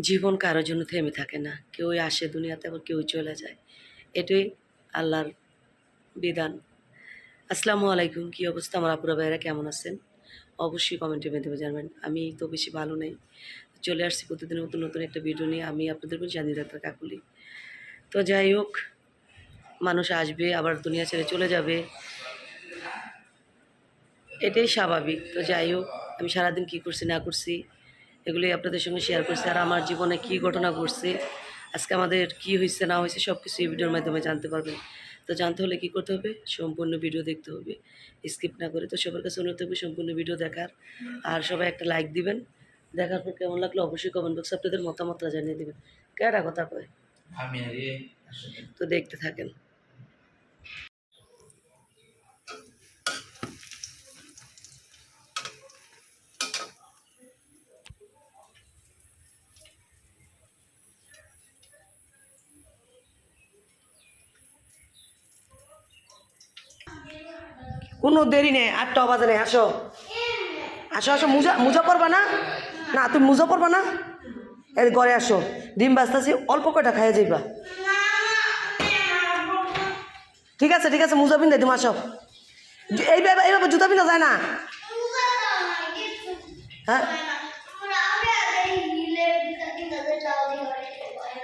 জীবন কারোর জন্য থেমে থাকে না। কেউই আসে দুনিয়াতে, আবার কেউ চলে যায়। এটাই আল্লাহর বিধান। আসসালামু আলাইকুম। কী অবস্থা? আমার আপুরা ভাইয়েরা কেমন আছেন? অবশ্যই কমেন্টের মাধ্যমে জানবেন। আমি তো বেশি ভালো নেই। চলে আসছি প্রতিদিন নতুন নতুন একটা ভিডিও নিয়ে। আমি আপনাদের বলছি ডাক্তার কাকুলি। তো যাই হোক, মানুষ আসবে, আবার দুনিয়া ছেড়ে চলে যাবে। এটাই স্বাভাবিক। তো যাই হোক, আমি সারাদিন কী করছি না করছি এগুলোই আপনাদের সঙ্গে শেয়ার করছি। আর আমার জীবনে কী ঘটনা ঘটছে আজকে আমাদের কি হয়েছে না হয়েছে সব কিছু এই ভিডিওর মাধ্যমে জানতে পারবেন। তো জানতে হলে কি করতে হবে? সম্পূর্ণ ভিডিও দেখতে হবে। স্কিপ না করে তো সবার কাছে অনুরোধ থাকবে সম্পূর্ণ ভিডিও দেখার। আর সবাই একটা লাইক দিবেন। দেখার পর কেমন লাগল অবশ্যই কমেন্ট বক্সে আপনাদের মতামতটা জানিয়ে দেবেন। কেটা কথা কয়? আমি তো দেখতে থাকেন। কোনো দেরি নেই, আটটা বাজে নেই আসো। আসো আসো, মুজা মুজা পরবা না? না, তুমি মুজা পরবা না? এই ঘরে আসো, ডিম বাজতাছি অল্প কয়টা খাইয়ে যাইবা। ঠিক আছে ঠিক আছে, মুজা পিন্ধাই, তুমি আসো। এইভাবে এইভাবে জুতা পিন্ধা যায় না? হ্যাঁ?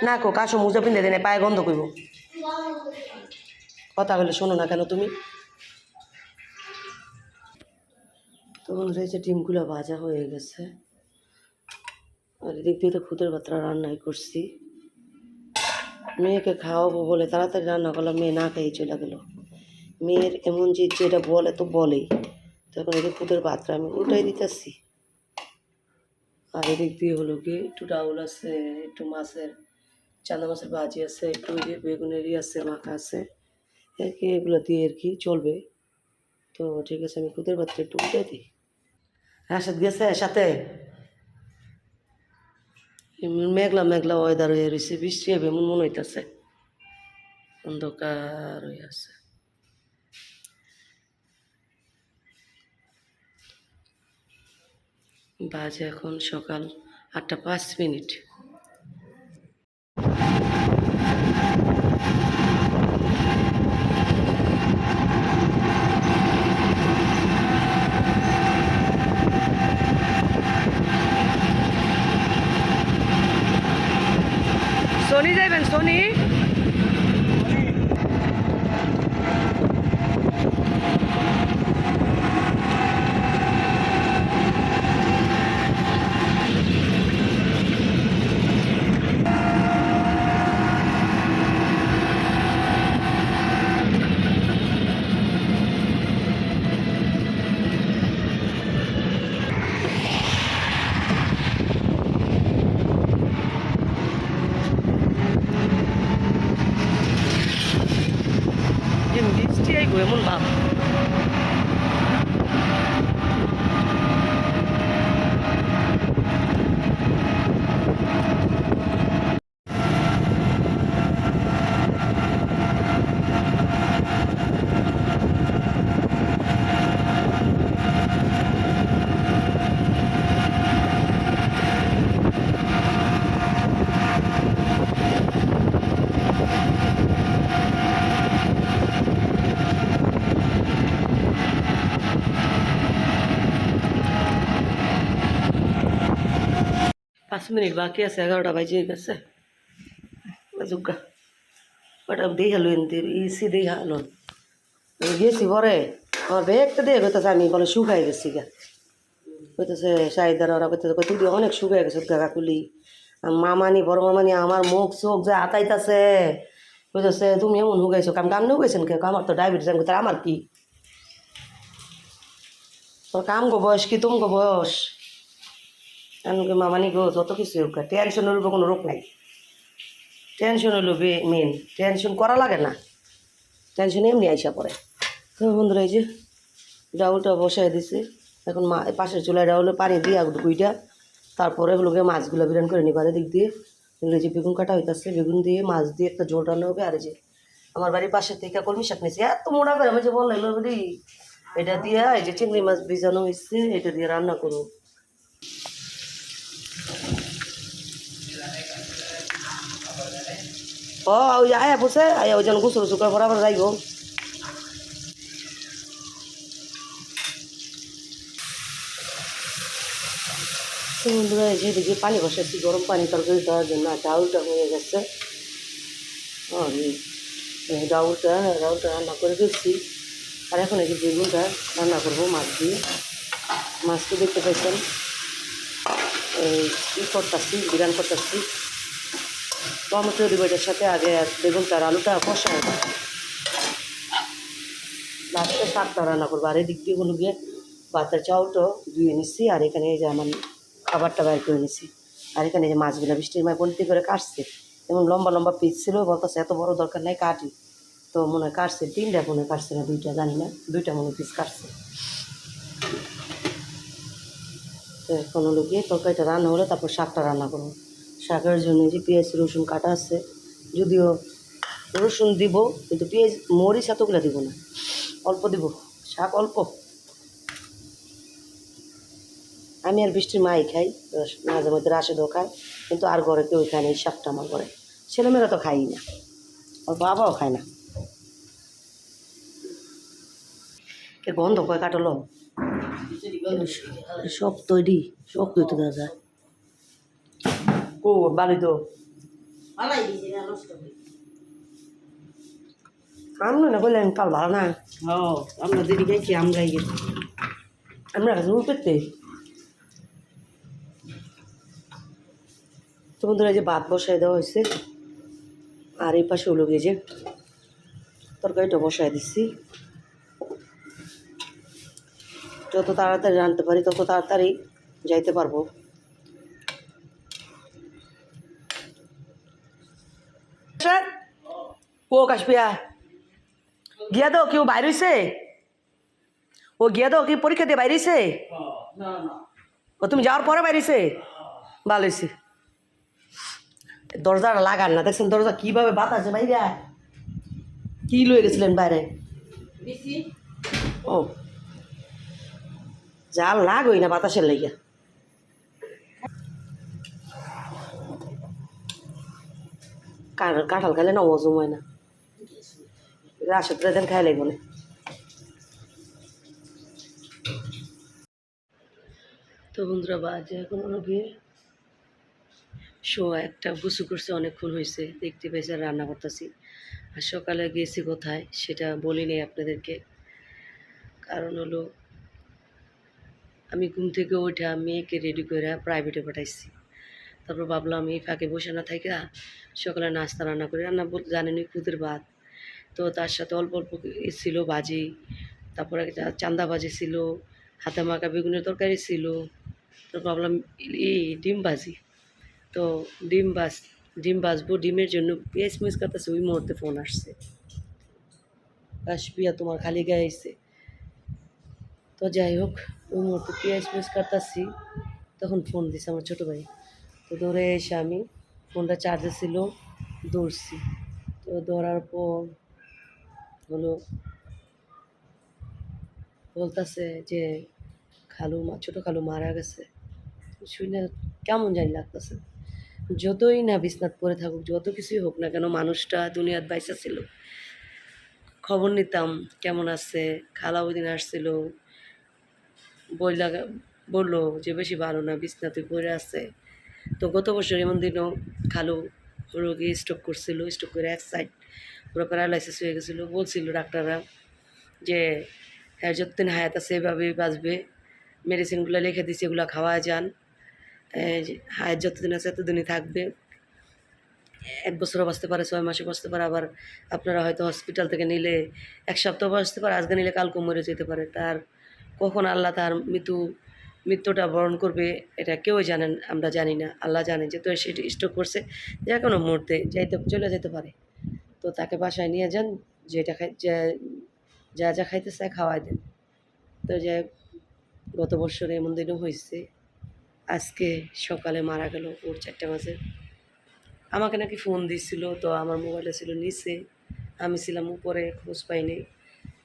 না কো কাশো মুজা পিন্ধে দেনে পায়ে গন্ধ করব কথা বলে শোনো না কেন তুমি? তখন রয়েছে ডিমগুলো ভাজা হয়ে গেছে। আর এদিক দিয়ে তো খুদের ভাতটা রান্নাই করছি। মেয়েকে খাওয়াবো বলে তাড়াতাড়ি রান্না করলাম, মেয়ে না খেয়ে চলে গেলো। মেয়ের এমন যে যেটা বলে তো বলেই। তখন এদিকে খুদের ভাতটা আমি উল্টাই দিতেছি। আর এদিক দিয়ে হলো কি, একটু ডাউল আছে, একটু মাছের চাঁদা মাছের ভাজি আছে, একটু ওই যে বেগুনেরই আছে, মাখা আছে। কি এগুলো দিয়ে আর কি চলবে। তো ঠিক আছে, আমি খুদের ভাতটা একটু উল্টে দিই। রাশেদ গেছে, সাথে। মেঘলা মেঘলা ওয়েদার হয়ে রয়েছে বৃষ্টি হবে এমন মনে হইতেছে। অন্ধকার হয়ে আছে। বাজে এখন সকাল আটটা পাঁচ মিনিট। পাঁচ মিনিট বাকি আছে, এগারোটা বাজে গেছে। বাজুকা ওটা দিয়ে হালো এনতে, ইসি দিয়ে হালো। গেছি পরে আমার ব্যাগটা দিয়ে কইতেছে আমি বলে শুকাই গেছি গা। কইতেছে সাহিদার, ওরা কইতেছে কই তুই অনেক শুকাই গেছে কাকুলি। মামানি, বড় মামানি, আমার মুখ চোখ যে আতাইতাছে। কইতেছে, তুমি এমন হুগাইছো কাম কাম হুগাইছেন কে আমার তো ডায়াবেটিস, আমি আমার কি? তোর কাম গো বয়স কি? তুমি গো বয়স? এমনকি মামানি গো, যত কিছু হোক টেনশনের উপর কোনো রোগ নাই। টেনশন হলো মেন টেনশন করা লাগে না। টেনশন এমনি আইসা পড়ে। তো বন্ধুরা, এই যে ডাউলটা বসাই দিছে। এখন মা পাশের চুলায় ডাউলে পানি দিয়ে কুইটা, তারপরে হলো গিয়ে মাছগুলো বিরান করে নিবা দিক দিয়ে। এগুলো যে বেগুন কাটা হইতাছে, বেগুন দিয়ে মাছ দিয়ে একটা ঝোল রান্না হবে। আর এই যে আমার বাড়ির পাশে থেকে কলমি শাক নিয়েছি এত মোড়া করে আমি যে বললাম এটা দিয়ে এই যে চিংড়ি মাছ ভিজানো হয়েছে এটা দিয়ে রান্না করব। ও ওই আয়া বসে, আয়া ওই জন্য গুছু গুছু করে বরাবর যাইব। বন্ধুরা যেদিকে পানি বসাচ্ছি গরম পানি তরকারি দেওয়ার জন্য, আর ডাউলটা হয়ে গেছে। ডাউলটা ডাউলটা রান্না করে দিচ্ছি আর এখন এই বেগুনটা রান্না করব, মাছ দিয়ে। মাছকে দেখতে পাইছেন এই করতেছি বিরান করতেছি। টমেটো দিব এটার সাথে আগে বেগুনটা আর আলুটা কষায় লাস্টে শাকটা রান্না করব। আর এদিক দিয়ে হলো গিয়ে ভাতের চাউলটা ধুয়ে নিচ্ছি আর এখানে এই যে আমার খাবারটা বাইর করে নিচ্ছি আর এখানে যে মাছগুলো বৃষ্টির মায় পলিতে করে কাটছে। যেমন লম্বা লম্বা পিস ছিল, বলতেছে এত বড় দরকার নাই, কাটি। তো মনে হয় কাটছে, তিনটা মনে কাটছে না, দুইটা, জানি না। দুইটা মনে পিস কাটছে। তো এখন হলো গিয়ে তরকারিটা রান্না হলে, তারপর শাকটা রান্না করব। শাকের জন্য যে পেঁয়াজ, রসুন কাটা আছে, যদিও রসুন দিব, কিন্তু পেঁয়াজ, মরিচ এতগুলো দিব না, অল্প দিব, শাক অল্প। আমি আর বৃষ্টির মাই খাই মাঝে মধ্যে রাশেদও খায়, কিন্তু আর ঘরে কেউ খায় না, এই শাকটা আমার ঘরে। ছেলেমেয়েরা তো খাই না আর বাবাও খায় না। গন্ধ কয় কাটলো? সব তৈরি সব তৈরি দেওয়া যায়। ও বাড়ি তো। আমরা না বললেন কাল ভালো না। হ্যাঁ আমরা দেরি গেছি আমরাই গেছি। আমরা কাছে পেতে তো বন্ধুরা এই যে ভাত বসাই দেওয়া হয়েছে আর এই পাশে হলো গিয়ে যে তরকারিটা বসাই দিচ্ছি। যত তাড়াতাড়ি রাঁধতে পারি তত তাড়াতাড়ি যাইতে পারব। স্যার ও কাশপিয়া গিয়া দাও কেউ বাইর হইছে ও গিয়া দাও কি পরীক্ষা দিয়ে বাইরেছে ও তুমি যাওয়ার পরে বাইরেছে ভালো হয়েছে দরজাটা লাগান না দেখছেন দরজা কীভাবে বাতাসে বাইরে কি লয়ে গেছিলেন বাইরে ও জাল লাগই না বাতাসের লেগে কাঁঠাল খাইলে না ওজম হয় না রাশেদ দেন খাই লাগবে না। তো বন্ধুরা, বাজে এখন হলো গিয়ে শো একটা গুছু করছে, অনেকক্ষণ হয়েছে দেখতে পেয়েছে রান্না করতেছি। আর সকালে গেছি কোথায় সেটা বলিনি আপনাদেরকে। কারণ হলো, আমি ঘুম থেকে উঠে মেয়েকে রেডি করে প্রাইভেটে পাঠাইছি। তারপর ভাবলাম, এই ফাঁকে বসে না থাকা সকালে নাস্তা রান্না করে। রান্না বলতে জানেনি খুদের ভাত। তো তার সাথে অল্প অল্প ছিল ভাজি, তারপরে চান্দা ভাজি ছিল, হাতে মাখা বেগুনের তরকারি ছিল। তো ভাবলাম, এই ডিম ভাজি। তো ডিম ভাজ, ডিম ভাজবো ডিমের জন্য পেঁয়াজ মিস করতেছে ওই মুহূর্তে ফোন আসছে। কাশপিয়া তোমার খালি গায়ে এসে তো যাই হোক, ওই মুহূর্তে পেঁয়াজ মিস করতেছি তখন ফোন দিছে আমার ছোটো ভাই। তো দৌড়ে এসে আমি ফোনটা চার্জে ছিল, দৌড়ছি। তো দৌড়ার পর হলো, বলতেছে যে খালু মা, ছোটো খালু মারা গেছে। শুনে কেমন জানি লাগতেছে। যতই না বিছনাথ পরে থাকুক, যত কিছুই হোক না কেন মানুষটা দুনিয়াত বাইসা ছিল। খবর নিতাম, কেমন আছে? খালা ওই দিন আসছিল বলল যে বেশি ভালো না, বিছনাতে পড়ে আছে। তো গত বছর এমন দিনও খালু রোগী স্ট্রোক করছিল স্ট্রোক করে এক সাইড পুরো প্যারালাইসিস হয়ে গেছিল। বলছিল ডাক্তাররা যে হ্যাঁ যতদিন হায়াত আছে এভাবেই বাঁচবে। মেডিসিনগুলো লিখে দিচ্ছে এগুলো খাওয়া যান। হায়াত যতদিন আছে ততদিনই থাকবে। এক বছরও বাঁচতে পারে, ছয় মাসে বাঁচতে পারে। আবার আপনারা হয়তো হসপিটাল থেকে নিলে এক সপ্তাহ বাঁচতে পারে, আজকে নিলে কালকে মরে যেতে পারে। তার কখন আল্লাহ তার মৃত্যু মৃত্যুটা বরণ করবে এটা কেউ জানেন আমরা জানি না আল্লাহ জানে যে তো সেটি স্ট্রোক করছে যে কোনো মুহূর্তে যাইতে চলে যেতে পারে। তো তাকে বাসায় নিয়ে যান যেটা খাই যা- যা যা খাইতে চায় খাওয়াই দেন। তো হোক, গত বছর এমন দিনও হয়েছে আজকে সকালে মারা গেল ওর চারটে মাসে আমাকে নাকি ফোন দিছিল তো আমার মোবাইলটা ছিল নিচে আমি ছিলাম উপরে খোঁজ পাইনি।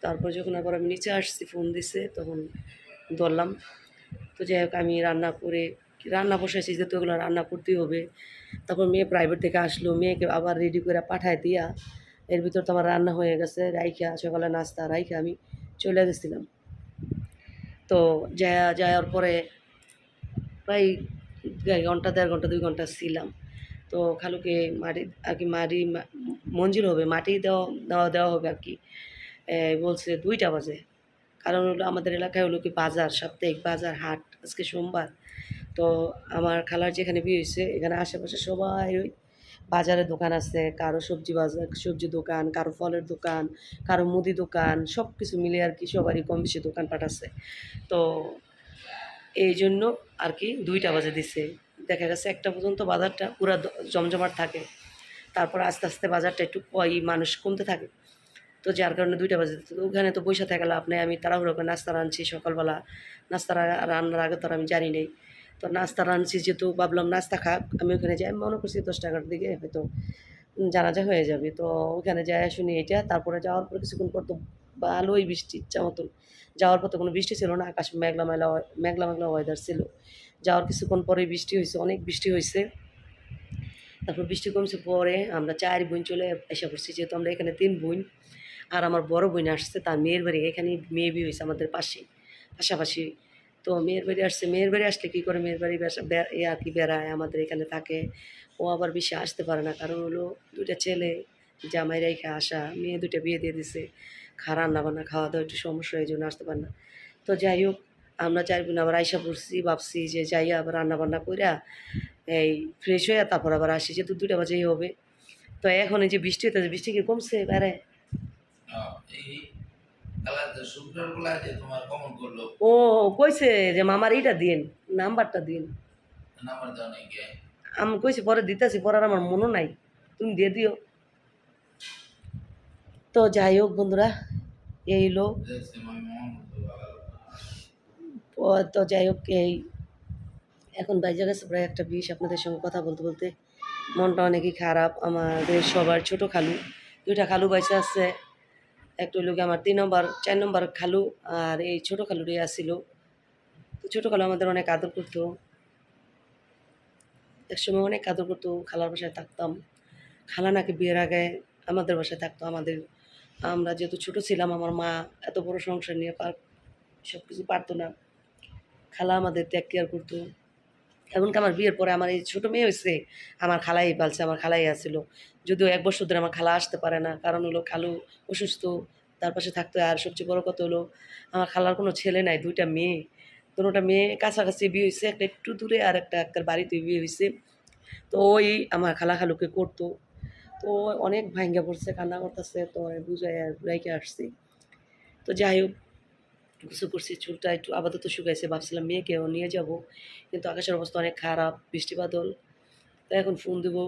তারপর যখন আবার আমি নিচে আসছি ফোন দিছে তখন ধরলাম তো যাই হোক, আমি রান্না করে রান্না বসাইছি, যেহেতু এগুলো রান্না করতেই হবে। তারপর মেয়ে প্রাইভেট থেকে আসলো, মেয়েকে আবার রেডি করে পাঠায় দিয়া এর ভিতর তো আমার রান্না হয়ে গেছে, রাইখা, সকালে নাস্তা, রাইখা আমি চলে গেছিলাম। তো যায়া, যাওয়ার পরে প্রায় ঘণ্টা, দেড় ঘণ্টা, দুই ঘণ্টা ছিলাম। তো খালুকে মাটি, আর কি মাটি, মা- মঞ্জুর হবে, মাটি দেওয়া দেওয়া দেওয়া হবে আর কি। বলছে দুইটা বাজে। কারণ হলো আমাদের এলাকায় হলো কি বাজার, সাপ্তাহিক বাজার, হাট, আজকে সোমবার। তো আমার খালার যেখানে বিয়ে হয়েছে, এখানে আশেপাশে সবাই ওই বাজারের দোকান আছে। কারও সবজি বাজার, সবজি দোকান, কারও ফলের দোকান, কারও মুদি দোকান সব কিছু মিলে আর কি সবারই কম বেশি দোকানপাট আছে। তো এই জন্য আর কি দুইটা বাজে দিছে। দেখা গেছে একটা পর্যন্ত বাজারটা পুরা জমজমাট থাকে। তারপর আস্তে আস্তে বাজারটা একটু ওই মানুষ কমতে থাকে। তো যার কারণে দুইটা বাজে। তো ওখানে তো বসে থাকা লাভ নেই, আমি তাড়াহুড়ো করে নাস্তা রাঁধছি সকালবেলা। নাস্তা রান্নার আগে তো আমি জানি নেই। তো নাস্তা রাঁধছি যেহেতু, ভাবলাম নাস্তা খাক, আমি ওখানে যাই মনে করছি দশ টাকার দিকে হয়তো জানাজা হয়ে যাবে। তো ওখানে যাই, শুনি এটা, তারপরে যাওয়ার পর কিছুক্ষণ পর তো ভালোই বৃষ্টি, ইচ্ছা মতন যাওয়ার পর তো কোনো বৃষ্টি ছিল না, আকাশ মেঘলা মেলা মেঘলা মেঘলা ওয়েদার ছিল। যাওয়ার কিছুক্ষণ পরে বৃষ্টি হয়েছে অনেক বৃষ্টি হয়েছে তারপর বৃষ্টি কমছে পরে আমরা চার বোন চলে এসে পড়ছি, যেহেতু আমরা এখানে তিন বোন। আর আমার বড় বোন আসছে তার মেয়ের বাড়ি এখানে মেয়ে বিয়ে হয়েছে আমাদের পাশে পাশাপাশি। তো মেয়ের বাড়ি আসছে মেয়ের বাড়ি আসলে কী করে মেয়ের বাড়ি এ আর কি বেড়ায় আমাদের এখানে থাকে। ও আবার বেশি আসতে পারে না কারণ হলো দুইটা ছেলে জামাই রেখে আসা মেয়ে দুইটা বিয়ে দিয়ে দিছে। খা রান্না বান্না খাওয়া দাওয়া একটু সমস্যা এই জন্য আসতে পারে না। তো যাই হোক আমরা চার বোন আবার আইসা পড়ছি ভাবছি যে যাই আবার রান্না বান্না কইরা এই ফ্রেশ হয়ে তারপর আবার আসি যেহেতু দুইটা বাজেই হবে। তো এখন এই যে বৃষ্টি হইতেছে বৃষ্টি কি কমছে? বেড়ে আহ, এই ও কইছে যে মামার এইটা দিন নাম্বারটা দিন আমি কইছি পরে দিতেছি পরে আমার মনও নাই তুমি দিয়ে দিও। তো যাই হোক বন্ধুরা এই লোক মন তো যাই হোক এই এখন বাইজে গেছে প্রায় একটা বিষ আপনাদের সঙ্গে কথা বলতে বলতে। মনটা অনেকই খারাপ আমাদের সবার ছোট খালু। দুইটা খালু বাইসে আছে। একটা লোক আমার তিন নম্বর, চার নম্বর খালু আর এই ছোট খালুটাই আসছিল তো ছোটো খালু আমাদের অনেক আদর করতো। একসময় অনেক আদর করতো, খালার বাসায় থাকতাম। খালা নাকি বিয়ের আগে আমাদের বাসায় থাকতো, আমাদের। আমরা যেহেতু ছোট ছিলাম, আমার মা এত বড় সংসার নিয়ে পার সব কিছু পারতো না। খালা আমাদের ত্যাগ কেয়ার করতো। এমনকি আমার বিয়ের পরে আমার এই ছোটো মেয়ে হয়েছে আমার খালাই পালছে, আমার খালাই আসছিল যদিও এক বছর ধরে আমার খালা আসতে পারে না, কারণ হলো খালু অসুস্থ, তার পাশে থাকতে আর সবচেয়ে বড় কথা হলো আমার খালার কোনো ছেলে নাই, দুইটা মেয়ে। দুটা মেয়ে কাছাকাছি বিয়ে হয়েছে একটা একটু দূরে আর একটা একটা বাড়িতে বিয়ে হয়েছে তো ওই আমার খালা খালুকে করতো। তো অনেক ভাঙ্গা পড়ছে, কান্না করতেছে, তো বুঝাই রেখে আসছি। তো যাই হোক কিছু করছি, চুলটা একটু আপাতত শুকাইছে, ভাবছিলাম মেয়েকেও নিয়ে যাব, কিন্তু আকাশের অবস্থা অনেক খারাপ, বৃষ্টি বাদল। তাই এখন ফোন দেবো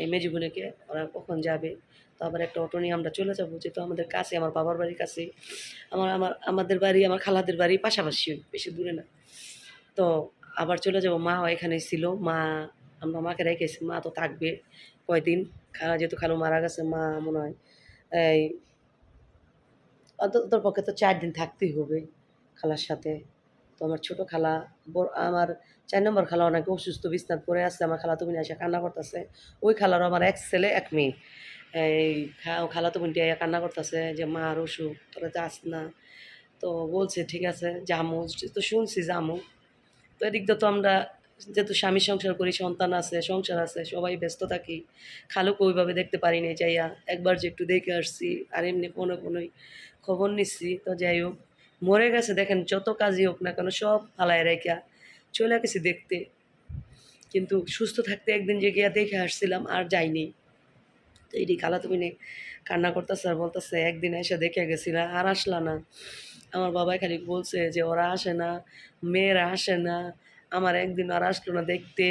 এই মেজি বোনেকে, ওরা কখন যাবে? তো আবার একটা অটো নিয়ে আমরা চলে যাব, যেহেতু আমাদের কাছে, আমার বাবার বাড়ির কাছে। আমার আমার, আমাদের বাড়ি, আমার খালাদের বাড়ি পাশাপাশি, বেশি দূরে না। তো আবার চলে যাব, মা এখানে ছিল, মা, আমরা মাকে রেখেছি, মা তো থাকবে কয়দিন? খালা যেহেতু খালু মারা গেছে, মা মনে হয়, এই অন্তত পক্ষে তো চার দিন থাকতেই হবে খালার সাথে। তো আমার ছোট খালা আমার চার নম্বর খালা অনেক অসুস্থ বিছনাথ পরে আছে, আমার খালা তুমি এসে কান্না করতেছে। ওই খালারও আমার এক ছেলে, এক মেয়ে। এই খালা তুমি কান্না করতেছে যে, মা, আর অসুখ, তোরা যাস না। তো বলছে, ঠিক আছে জামু তো শুনছি জামু তো এদিক তো আমরা যেহেতু স্বামী সংসার করি, সন্তান আছে, সংসার আছে, সবাই ব্যস্ত থাকি। খালুকে ওইভাবে দেখতে পারি নাই, যাইয়া একবার যে একটু দেখে আসছি, আর এমনি কোনো কোনোই খবর নিচ্ছি। তো যাই হোক, মরে গেছে, দেখেন যত কাজই হোক না কেন সব ফালায় রেখা চলে গেছি দেখতে। কিন্তু সুস্থ থাকতে একদিন যে গিয়া দেখে আসছিলাম, আর যাইনি। তো এটি খালা তুমি কান্না করতেছে আর বলতেছে, একদিন এসে দেখে গেছিলা, আর আসলা না। আমার বাবাই খালি বলছে যে, ওরা আসে না, মেয়েরা আসে না। আমার একদিন আর আসলো না দেখতে।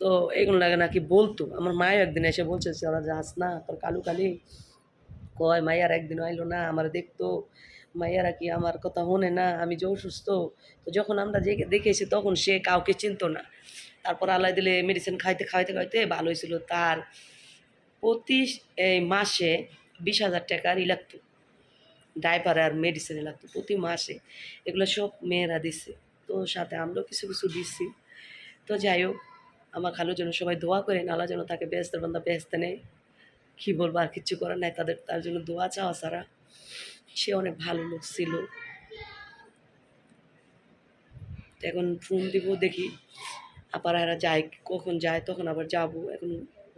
তো এগুলো লাগে নাকি বলতো। আমার মায়ের একদিন এসে বলছে ওরা যাস না, তোর কালু কালি? কয় মাইয়ার একদিন আইলো না, আমার দেখতো। মাইয়ারা কি আমার কথা শোনে না, আমি যে অসুস্থ। তো যখন আমরা যে দেখেছি তখন সে কাউকে চিনতো না। তারপর আল্লাহ দিলে মেডিসিন খাইতে খাইতে খাইতে ভালো হয়েছিল তার প্রতি এই মাসে বিশ হাজার টাকার ই লাগতো। ডাইপার আর মেডিসিনে লাগতো প্রতি মাসে। এগুলো সব মেয়েরা দিছে। তো সাথে আমরাও কিছু কিছু দিচ্ছি তো যাই হোক, আমার খালুর জন্য সবাই দোয়া করেন, আল্লাহ যেন তাকে বেহেস্তের বান্দা বেহেস্তে নেয়। কী বলব, আর কিচ্ছু করার নাই, তাদের, তার জন্য দোয়া চাওয়া ছাড়া। সে অনেক ভালো লোক ছিল। এখন ফোন দিব, দেখি আবার এরা যায়, কখন যায়, তখন আবার যাব। এখন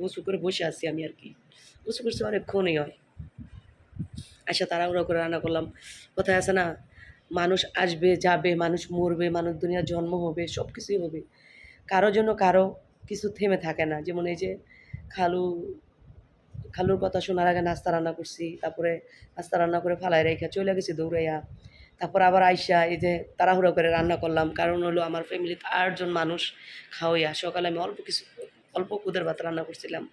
উঁচু করে বসে আছি আমি আর কি। উঁচু করছি অনেকক্ষণই হয়। আচ্ছা তাড়াহুড়ো করে রান্না করলাম। কোথায় আছে না? মানুষ আসবে, যাবে, মানুষ মরবে, মানুষ দুনিয়ার জন্ম হবে সব কিছুই হবে। কারোর জন্য কারও কিছু থেমে থাকে না। যেমন এই যে খালু, খালুর কথা শোনার আগে নাস্তা রান্না করছি, তারপরে নাস্তা রান্না করে ফালাই রেখে চলে গেছি দৌড়াইয়া। তারপর আবার আইসা এই যে তাড়াহুড়ো করে রান্না করলাম। কারণ হলো আমার ফ্যামিলিতে আটজন মানুষ খাওয়াইয়া সকালে আমি অল্প কিছু, অল্প কুদের ভাত রান্না করছিলাম।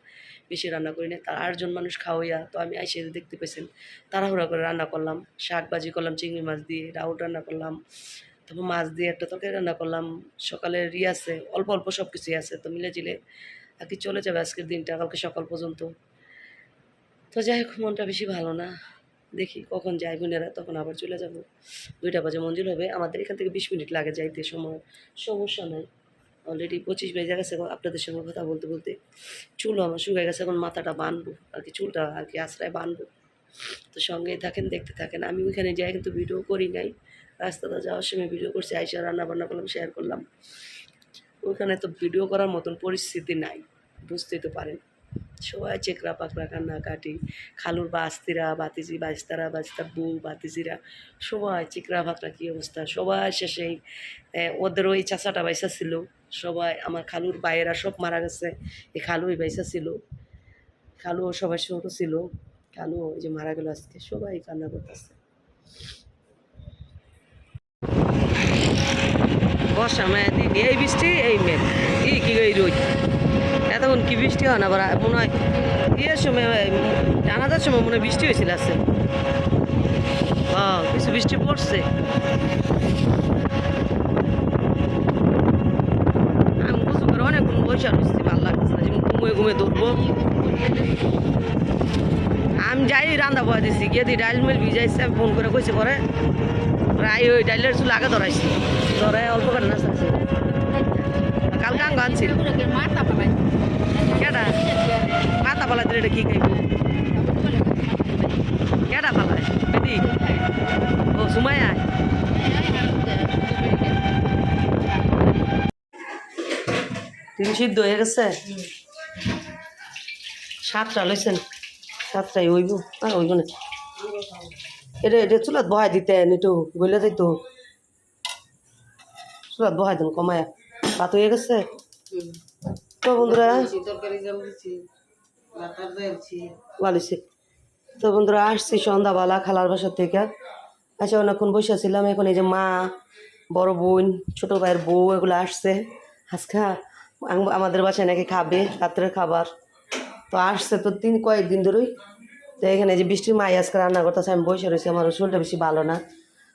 বেশি রান্না করি না তার আটজন মানুষ খাওয়াইয়া তো আমি আইসে দেখতে পেয়েছেন তাড়াহুড়া করে রান্না করলাম শাক ভাজি করলাম, চিংড়ি মাছ দিয়ে রাউট রান্না করলাম, তারপর মাছ দিয়ে একটা তরকারি রান্না করলাম। সকালে রি আছে, অল্প অল্প সব কিছুই আছে, তো মিলে জিলে আর কি চলে যাবে আজকের দিনটা, কালকে সকাল পর্যন্ত। তো যাই হোক, মনটা বেশি ভালো না। দেখি কখন যাই বোনেরা, তখন আবার চলে যাব। দুইটা বাজে মঞ্জুর হবে। আমাদের এখান থেকে বিশ মিনিট লাগে যাইতে, সময় সমস্যা নাই। অলরেডি পঁচিশ বেজে গেছে আপনাদের সঙ্গে কথা বলতে বলতে চুলও আমার শুকিয়ে গেছে, এখন মাথাটা বানবো, আর কি চুলটা আর কি আশ্রয় বানবো। তো সঙ্গেই থাকেন, দেখতে থাকেন। আমি ওইখানে যাই, কিন্তু ভিডিও করি নাই। রাস্তাটা যাওয়ার সময় ভিডিও করছি, আইসা রান্না বান্না করলাম শেয়ার করলাম। ওইখানে তো ভিডিও করার মতন পরিস্থিতি নাই, বুঝতেই তো পারেন। সবাই চেকরা পাকড়া কান্নাকাটি, খালুর বাস্তিরা, বাতিজি, বাস্তারা বাস্তার বউ, বাতিজিরা, সবাই চিকরা ভাকরা কী অবস্থা? সবাই শেষে ওদের ওই চাচাটা বাইসা ছিল সবাই, আমার খালুর বাইরা সব মারা গেছে। এই খালু এই বাইসা ছিল। খালুও সবাই ছোটো ছিল। খালু ওই যে মারা গেল আজকে। সবাই কান্না করতেছে। বর্ষা মায়া এই বৃষ্টি, এই মেঘ। এই কি এই রোদ। এতক্ষণ কি বৃষ্টি হয় না? আবার মনে হয় ইয়ের সময়, জানাজার সময় মনে হয় বৃষ্টি হয়েছিল আছে হ্যাঁ কিছু বৃষ্টি পড়ছে আমি বুঝতে বসে রয়েছি ভালো লাগতেছে না যেমন ঘুমিয়ে ঘুমিয়ে ধরবো আমি যাই রান্না বয়া দিছি, গিয়ে দি ডাইল মিল ভিজাইছে, আমি ফোন করে কইছে পরে রাই ওই ডাইলের চুল আগে ধরাইছি। ধরাই অল্প করে না কালকে আঙ্গ আনছিল। কেডা? মাথা পালা দিলে এটা কি খাইব? কেডা পালায়? বেটি ও সুমাই ডিম সিদ্ধ হয়ে গেছে? সাতটা লইছেন। সাতটাই হইব। আর হইব না। এটা এটা চুলাত বহাই দিতেন একটু গলে যাইতো। চুলাত বহাই দেন, কমায়। ভাত হয়ে গেছে? তো বন্ধুরা ভালোছি তো বন্ধুরা, আসছি সন্ধ্যাবেলা খালার বাসার থেকে। আচ্ছা অনেকক্ষণ বসেছিলাম এখন এই যে মা, বড় বোন, ছোট ভাইয়ের বউ, এগুলো আসছে। আজকে আমাদের বাসায় নাকি খাবে রাত্রের খাবার। তো আসছে তো তিন কয়েকদিন ধরেই। তো এখানে যে বৃষ্টির মাই আজকে রান্না করতেছে আমি বসে রয়েছি আমার শরীরটা বেশি ভালো না।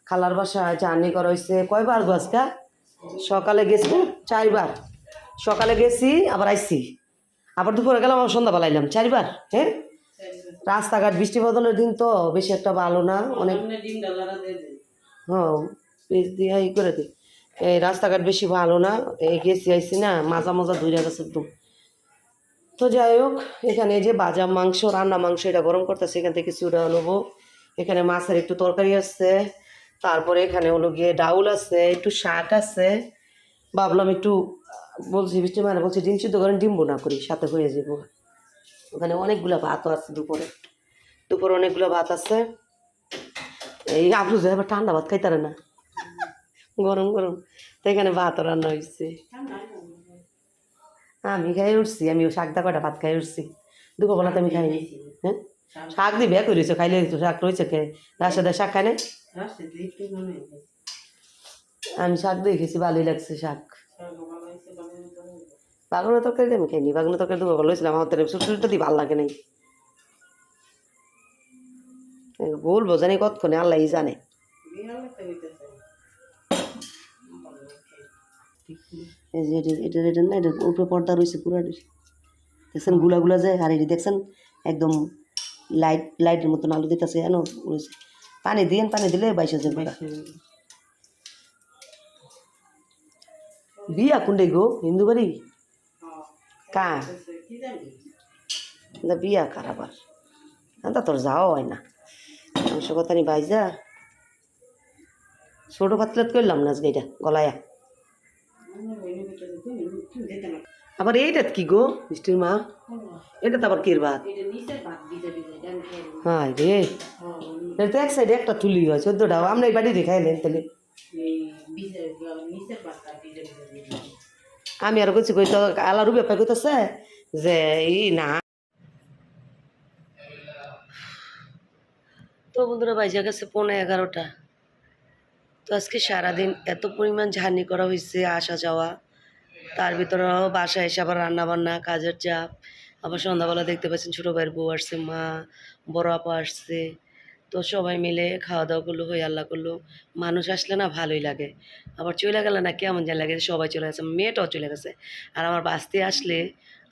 খালার বাসা জার্নি করা হয়েছে। কয়বার গো আজকে? সকালে গেছি চারবার। সকালে গেছি আবার আইসি আবার দুপুরে গেলাম আবার সন্ধ্যাবেলা এলাম চারবার হ্যাঁ? রাস্তাঘাট বৃষ্টি বদলের দিন তো বেশি একটা ভালো না অনেক হ্যাঁ দিয়ে করে দিই এই রাস্তাঘাট বেশি ভালো না, এই গেছি আইসি না, মাজা মাজা ধরে গেছে একদম। তো যাই হোক, এখানে যে বাজা মাংস, রান্না মাংস এটা গরম করতেছে, এখান থেকে কিছুটা নেব এখানে মাছের একটু তরকারি আছে, তারপরে এখানে হলো গিয়ে ডাউল আছে, একটু শাক আছে। ভাবলাম একটু, বলছি বৃষ্টি মানে বলছি, ডিম সিদ্ধ করেন ডিম বোনা করি, সাথে হয়ে যাব ওখানে অনেকগুলো ভাতও আছে দুপুরে। দুপুরে অনেকগুলো ভাত আছে। এই আফরুজ এবার ঠান্ডা ভাত খাইতারে না। গরম গরম। তো এখানে ভাত রান্না হয়েছে আমি খাই উঠছি আমি শাক দা কটা ভাত খাই উঠছি। দুপুরবেলা তো আমি খাইনি হ্যাঁ? শাক দিয়ে বেয়া করেছ খাইলে শাক রয়েছে খেয়ে রাস্তা দিয়ে শাক খাই না রাস্তাতে আমি শাক দিয়ে খেয়েছি, ভালোই লাগছে শাক। ভালো ভালো বাগানের তরকারি আমি খাইনি, বাগানের তরকারি দুপুর ভালো হয়েছিলাম আমার তো শরীরটা দিয়ে ভালো লাগে নাই। বলব জানি কতক্ষণে আল্লাহ জানে। এই যে এটা এটা এটা না এটা উপরে পর্দা রয়েছে পুরো দেখছেনগুলা গুলা যায় আর এটি দেখছেন একদম লাইট লাইটের মতন আলু দিতেছে এন রয়েছে। পানি দিয়েন পানি দিলে বাইশ হাজার টাকা বিয়া কোনটাই গো? হিন্দু বাড়ি? হ্যাঁ। কা বিয়া কারাবার তা তোর যাওয়া হয় না। মাংস কথা নি বাইজা। ছোটো পাতলাত করলাম না আজকে এটা গলায়া। আবার এইটাত কি গো, মিষ্টির মা? এটা তো আবার কির ভাত। হ্যাঁ রে। এটা তো এক সাইডে একটা তুলি হয়, চোদ্দটা আমরা এই বাড়ি তাহলে ভিজে ভিজে ভিজে আমি আর কইছি কই তো, আলারু ব্যাপার কইতেছে যে, ই না। তো বন্ধুরা বাইজা গেছে পৌনে এগারোটা। তো আজকে সারাদিন এত পরিমাণ ঝানি করা হয়েছে আসা যাওয়া। তার ভিতরেও বাসায় এসে আবার রান্না বান্না কাজের চাপ। আবার সন্ধ্যাবেলা দেখতে পাচ্ছেন ছোটো ভাইয়ের বউ আসছে, মা, বড় আপা আসছে। তো সবাই মিলে খাওয়া দাওয়া করল হয়ে আল্লাহ করল। মানুষ আসলে না ভালোই লাগে। আবার চলে গেলে না কেমন যেন লাগে সবাই চলে গেছে, মেয়েটাও চলে গেছে। আর আমার বাঁচতে আসলে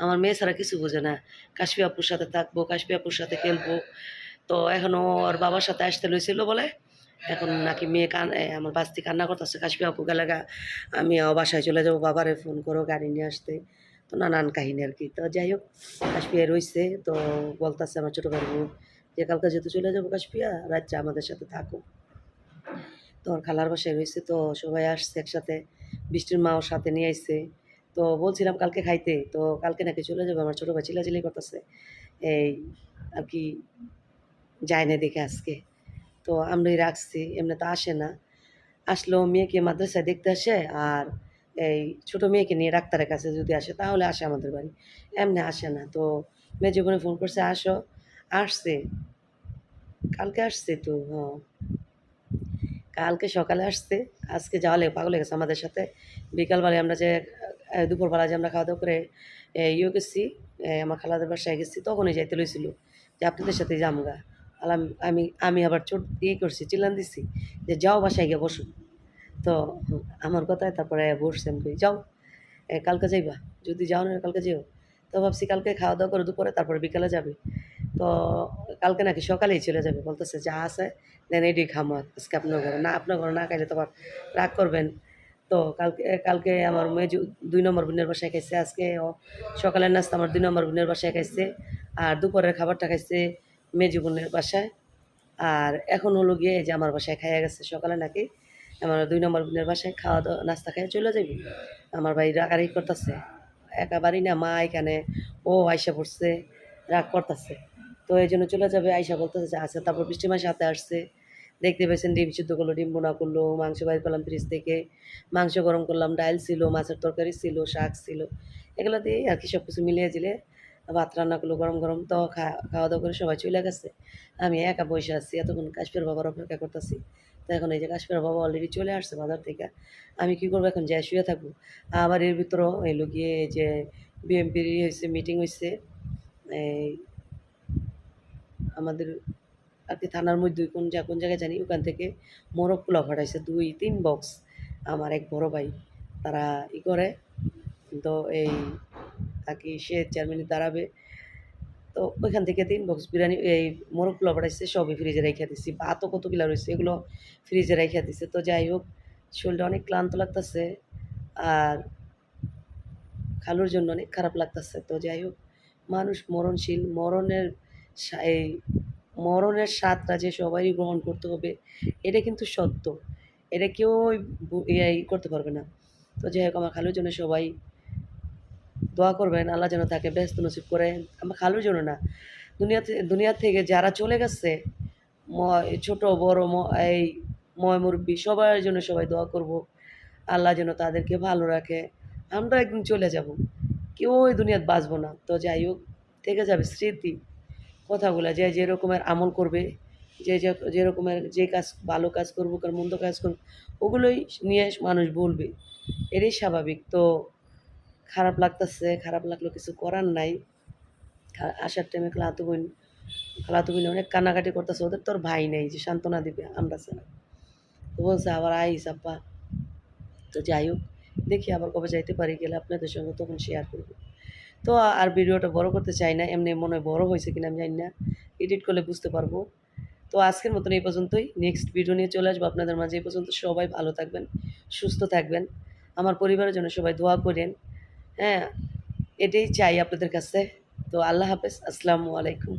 আমার মেয়ে ছাড়া কিছু বোঝে না। কাশফি আপুর সাথে থাকব, কাশফি আপুর সাথে খেলব। তো এখনও ওর বাবার সাথে আসতে লইছিল বলে এখন নাকি মেয়ে কান আমার বাস্তি কান্না করতেছে, কাশফি আপু গেলে আমি বাসায় চলে যাব, বাবারে ফোন করো গাড়ি নিয়ে আসতে। তো নানান কাহিনী আর কি। তো যাই হোক কাশপিয়া রইছে, তো বলতেছে আমার ছোটো ভাই যে কালকে যেহেতু চলে যাব কাশপিয়া রাত্রে আমাদের সাথে থাকো তো ওর খালার বাসায় রয়েছে তো সবাই আসছে একসাথে, বৃষ্টির মা ওর সাথে নিয়ে আসছে তো বলছিলাম কালকে খাইতে, তো কালকে নাকি চলে যাবে, আমার ছোটো ভাই চিলাচিলি করতেছে। এই আর কি যায় না দেখে আজকে। তো আমরাই রাখছি এমনি তো আসে না। আসলেও মেয়েকে মাদ্রাসায় দেখতে আসে আর এই ছোট মেয়েকে নিয়ে ডাক্তারের কাছে যদি আসে তাহলে আসে আমাদের বাড়ি। এমনি আসে না, তো মেয়ে জীবনে ফোন করছে, আসো। আসছে। কালকে আসছে তো হ্যাঁ। কালকে সকালে আসছে, আজকে যাওয়া লেগে পাগল গেছে আমাদের সাথে। বিকালবেলায় আমরা যে দুপুরবেলা যে আমরা খাওয়া দাওয়া করে ইয়ে গেছি আমার খালাদের বাসায় গেছি, তখনই যাইতে লইছিল যে আপনাদের সাথে জামগা আমি আমি আবার চোট ইয়ে করছি, চিল্লান দিছি যে যাও বাসায় গিয়ে বসুন তো আমার কথায় তারপরে বসছেন কই, যাও কালকে যাইবা, যদি যাও না কালকে যেও তো ভাবছি কালকে খাওয়া দাওয়া করে দুপুরে, তারপরে বিকালে যাবে। তো কালকে নাকি সকালেই চলে যাবে, বলতেছে যা আছে, দেন এডি খামো আজকে আপনার ঘরে। না, আপনার ঘরে না খাইলে তোমার রাগ করবেন। তো কালকে কালকে আমার মেয়ে দুই নম্বর বোনের বাসায় খাইছে, আজকে সকালের নাস্তা আমার দুই নম্বর বোনের বাসায় খাইছে, আর দুপুরের খাবারটা খাইছে মেজু বোনের বাসায়। আর এখন হলো গিয়ে যে আমার বাসায় খাইয়া গেছে সকালে নাকি, আমার দুই নম্বর বোনের বাসায় খাওয়া দাওয়া, নাস্তা খাইয়া চলে যাবি আমার ভাই রাগারাগি করতেছে একেবারেই না, মা এখানে, ও আয়সা পড়ছে, রাগ করতেছে। তো এই জন্য চলে যাবে আয়সা বলতেছে যে আচ্ছা তারপর বৃষ্টি মাসে হাতে আসছে। দেখতে পেয়েছেন ডিম সিদ্ধ করল, ডিম বোনা করল, মাংস বাইর করলাম ফ্রিজ থেকে। মাংস গরম করলাম ডাল ছিল, মাছের তরকারি ছিল, শাক ছিল। এগুলো দিয়ে আর কি সব কিছু মিলিয়ে দিলে ভাত রান্না করল গরম গরম তো খাওয়া দাওয়া করে সবাই চলে গেছে। আমি একা বসে আছি, এতক্ষণ কাশ্মীর বাবার অপেক্ষা করতেছি। তো এখন এই যে কাশ্মীর বাবা অলরেডি চলে আসছে বাজার থেকে। আমি কি করব এখন? যাই শুয়ে থাকব। আবার এর ভিতরেও এলো গিয়ে যে বিএমপির হয়েছে মিটিং হয়েছে এই আমাদের আর কি থানার মধ্যে কোন যা, কোন জায়গায় জানি, ওখান থেকে মোরগ পোলাও ফাটাইছে দুই, তিন বক্স আমার এক বড় ভাই, তারা ই করে। তো এই আর কি সে চেয়ারম্যানে দাঁড়াবে। তো ওইখান থেকে তিন বক্স বিরিয়ানি, এই মোরগ পোলাও পাঠাইছে সবই ফ্রিজে রেখে দিছি। ভাতও কতগুলো রয়েছে, এগুলো ফ্রিজে রেখে দিছে। তো যাই হোক, শরীরটা অনেক ক্লান্ত লাগতেছে আর খালুর জন্য অনেক খারাপ লাগতেছে। তো যাই হোক, মানুষ মরণশীল, মরণের এই মরণের স্বাদটা যে সবাই গ্রহণ করতে হবে, এটা কিন্তু সত্য। এটা কেউ করতে পারবে না। তো যাই হোক, আমার খালুর জন্য সবাই দোয়া করবেন, আল্লাহ যেন তাকে ব্যস্ত নসিব করে। আমার খালুর জন্য না দুনিয়াতে দুনিয়া থেকে যারা চলে গেছে ছোট, বড়, ম- এই ময় মুরব্বী, সবার জন্য সবাই দোয়া করব। আল্লাহ যেন তাদেরকে ভালো রাখে। আমরা একদিন চলে যাব। কেউ ওই দুনিয়াতে বাঁচবো না। তো যাই হোক, থেকে যাবে স্মৃতি। কথাগুলো যে যে রকমের আমল করবে, যে যে যে রকমের যে কাজ, ভালো কাজ করব, কার মন্দ কাজ করব, ওগুলোই নিয়ে মানুষ বলবে। এটাই স্বাভাবিক। তো খারাপ লাগতেছে, খারাপ লাগল কিছু করার নাই। আসার টাইমে খালাতো বোন খালাতো বোন অনেক কান্নাকাটি করতেছে, ওদের তোর ভাই নেই যে সান্ত্বনা দিবে, আমরা ছাড়া। তো বলছে, আবার আইস, আব্বা। তো যাই হোক, দেখি আবার কবে যাইতে পারি, গেলে আপনাদের সঙ্গে তখন শেয়ার করব। তো আর ভিডিওটা বড় করতে চাই না, এমনি মনে হয় বড় হয়েছে কিনা আমি জানি না এডিট করলে বুঝতে পারব। তো আজকের মতন এই পর্যন্তই নেক্সট ভিডিও নিয়ে চলে আসব আপনাদের মাঝে, এই পর্যন্ত সবাই ভালো থাকবেন, সুস্থ থাকবেন। আমার পরিবারের জন্য সবাই দোয়া করেন হ্যাঁ এটাই চাই আপনাদের কাছে। তো আল্লাহ হাফেজ আসসালামু আলাইকুম।